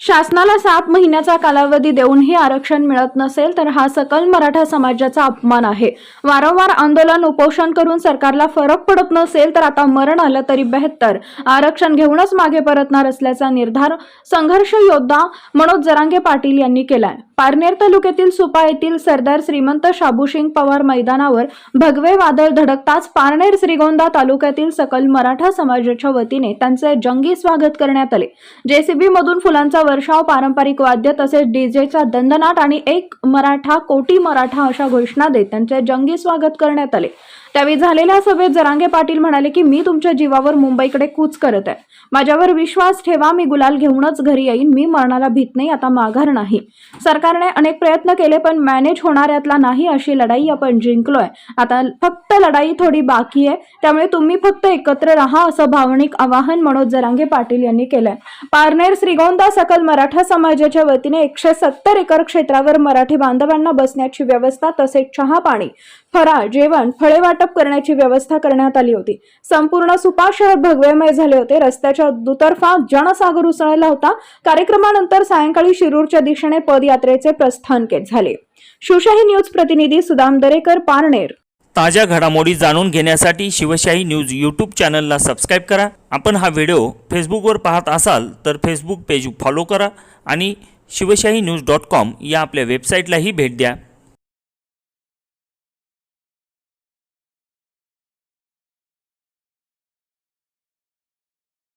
शासनाला सात महिन्याचा कालावधी देऊनही आरक्षण मिळत नसेल तर हा सकल मराठा समाजाचा अपमान आहे. वारंवार आंदोलन उपोषण करून सरकारला फरक पडत नसेल तर आता मरण आलं तरी बेहत्तर. आरक्षण घेऊनच मागे परतणार असल्याचा निर्धार संघर्ष योद्धा मनोज जरांगे पाटील यांनी केलाय. पारनेर तालुक्यातील सुपा येथील सरदार श्रीमंत शाबूसिंग पवार मैदानावर भगवे वादळ धडकताच पारनेर श्रीगोंदा तालुक्यातील सकल मराठा समाजाच्या वतीने त्यांचे जंगी स्वागत करण्यात आले. जेसीबी मधून फुलांचा वर्षाव पारंपरिक वाद्य तसेच डीजेचा दंदनाट आणि एक मराठा कोटी मराठा अशा घोषणा देत त्यांचे जंगी स्वागत करण्यात आले. त्यावेळी झालेल्या सभेत जरांगे पाटील म्हणाले की मी तुमच्या जीवावर मुंबईकडे कूच करत आहे. माझ्यावर विश्वास ठेवा मी गुलाल घेऊनच घरी येईन. मी मरणाला भीत नाही आता माघार नाही. सरकार सरकारने अनेक प्रयत्न केले पण मॅनेज होणाऱ्यातला नाही अशी लढाई आपण जिंकलोय. आता फक्त लढाई थोडी बाकी आहे त्यामुळे तुम्ही फक्त एकत्र राहा असं भावनिक आवाहन मनोज जरांगे पाटील यांनी केलंय. पारनेर श्रीगोंदा सकल मराठा समाजाच्या वतीने एकशे सत्तर एकर क्षेत्रावर मराठी बांधवांना बसण्याची व्यवस्था तसेच चहा पाणी फराळ जेवण फळे वाटप करण्याची व्यवस्था करण्यात आली होती. संपूर्ण सुपा शहर भगवेमय झाले होते. रस्त्याच्या दुतर्फा जनसागर उसळला होता. कार्यक्रमानंतर सायंकाळी शिरूरच्या दिशेने पदयात्रे प्रस्थान झाले. शिवशाही न्यूज प्रतिनिधी सुदाम दरेकर पारनेर. ताज्या घडामोडी जाणून घेण्यासाठी शिवशाही न्यूज यूट्यूब चॅनलला सबस्क्राईब करा. आपण हा व्हिडिओ फेसबुकवर पाहत असाल तर फेसबुक पेज फॉलो करा आणि शिवशाही न्यूज डॉट कॉम या आपल्या वेबसाईटलाही भेट द्या.